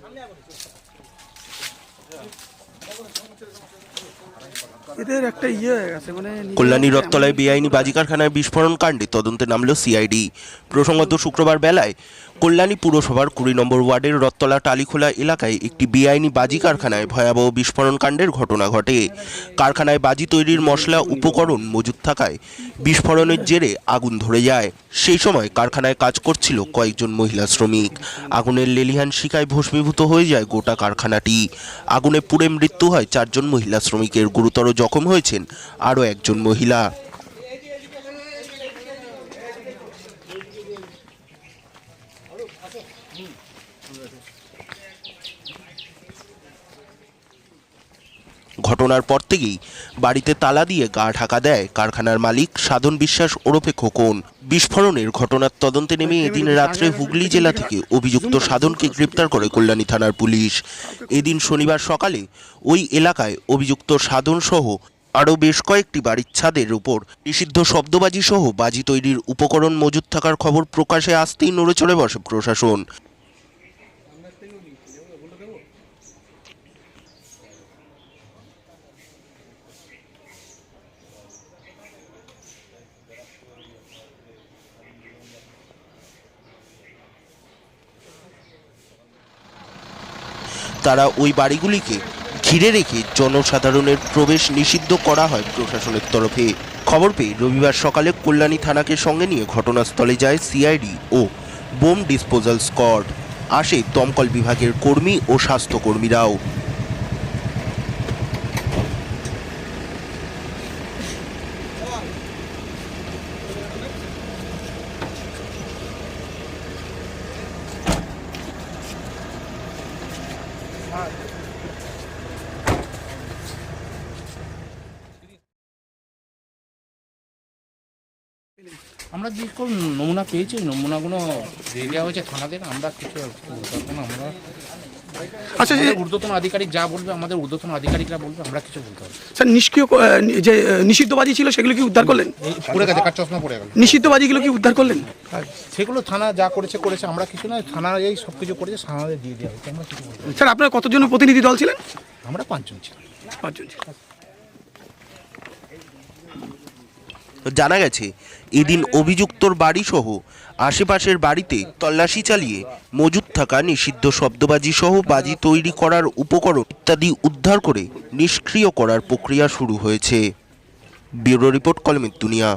সামনে এদের একটা ইয়ে হয়ে গেছে মানে কল্যাণী রথতলায় বেআইনি বাজি কারখানায় বিস্ফোরণ কাণ্ডে তদন্তে নামল সিআইডি। প্রসঙ্গত শুক্রবার বেলায় কল্যাণী পুরসভার কুড়ি নম্বর ওয়ার্ডের রথতলা টালিখোলা এলাকায় একটি বেআইনি বাজি কারখানায় ভয়াবহ বিস্ফোরণ কাণ্ডের ঘটনা ঘটে। কারখানায় বাজি তৈরির মশলা উপকরণ মজুত থাকায় বিস্ফোরণের জেরে আগুন ধরে যায়। সেই সময় কারখানায় কাজ করছিল কয়েকজন মহিলা শ্রমিক। আগুনের লেলিহান শিকায় ভস্মীভূত হয়ে যায় গোটা কারখানাটি। আগুনে পুড়ে মৃত্যু হয় চারজন মহিলা শ্রমিকের গুরুতর জখম হয়েছেন আরও একজন মহিলা। ঘটনার পর থেকেই বাড়িতে তালা দিয়ে গা ঢাকা দেয় কারখানার মালিক সাধন বিশ্বাস ওরফে খোকন। বিস্ফোরণের ঘটনার তদন্তে নেমে এদিন রাত্রে হুগলি জেলা থেকে অভিযুক্ত সাধনকে গ্রেপ্তার করে কল্যাণী থানার পুলিশ। এদিন শনিবার সকালে ওই এলাকায় অভিযুক্ত সাধন সহ আরও বেশ কয়েকটি বাড়ির ছাদের উপর নিষিদ্ধ শব্দবাজি সহ বাজি তৈরির উপকরণ মজুত থাকার খবর প্রকাশে আসতেই নড়েচড়ে বসে প্রশাসন। তারা ওই বাড়িগুলিকে ঘিরে রেখে জনসাধারণের প্রবেশ নিষিদ্ধ করা হয় প্রশাসনের তরফে। খবর পেয়ে রবিবার সকালে কল্যাণী থানাকে সঙ্গে নিয়ে ঘটনাস্থলে যায় সিআইডি ও বোম ডিসপোজাল স্কোয়াড। আসে দমকল বিভাগের কর্মী ও স্বাস্থ্যকর্মীরাও। Hot. আমরা যে কোন নমুনা পেয়েছি নমুনাগুলো দেওয়া হয়েছে থানাদের আমরা কিছু আমরা আচ্ছা যে ঊর্ধ্বতন আধিকারিক যা বলবে আমাদের ঊর্ধ্বতন আধিকারিকরা বলবে আমরা কিছু বলতে পারব। স্যার নিষ্ক্রিয় যে আহ, নিষিদ্ধবাজি ছিল সেগুলো কি উদ্ধার করলেন? পড়ে গেছে কার চশমা পড়ে গেল? নিষিদ্ধবাজিগুলো কি উদ্ধার করলেন? সেগুলো থানা যা করেছে করেছে আমরা কিছু না থানা এই সব কিছু করেছে থানাদের দিয়ে দেওয়া হয়েছে আমরা কিছু স্যার আপনার কতজন প্রতিনিধি দল ছিলেন? আমরা পাঁচজন ছিলাম। পাঁচজন ছিলেন। জানা গেছে, এদিন অভিযুক্তর বাড়িসহ আশেপাশের বাড়িতে তল্লাশি চালিয়ে মজুদ থাকা নিষিদ্ধ শব্দবাজি সহ বাজি তৈরি করার উপকরণ ইত্যাদি উদ্ধার করে নিষ্ক্রিয় করার প্রক্রিয়া শুরু হয়েছে। ব্যুরো রিপোর্ট কলমের দুনিয়া।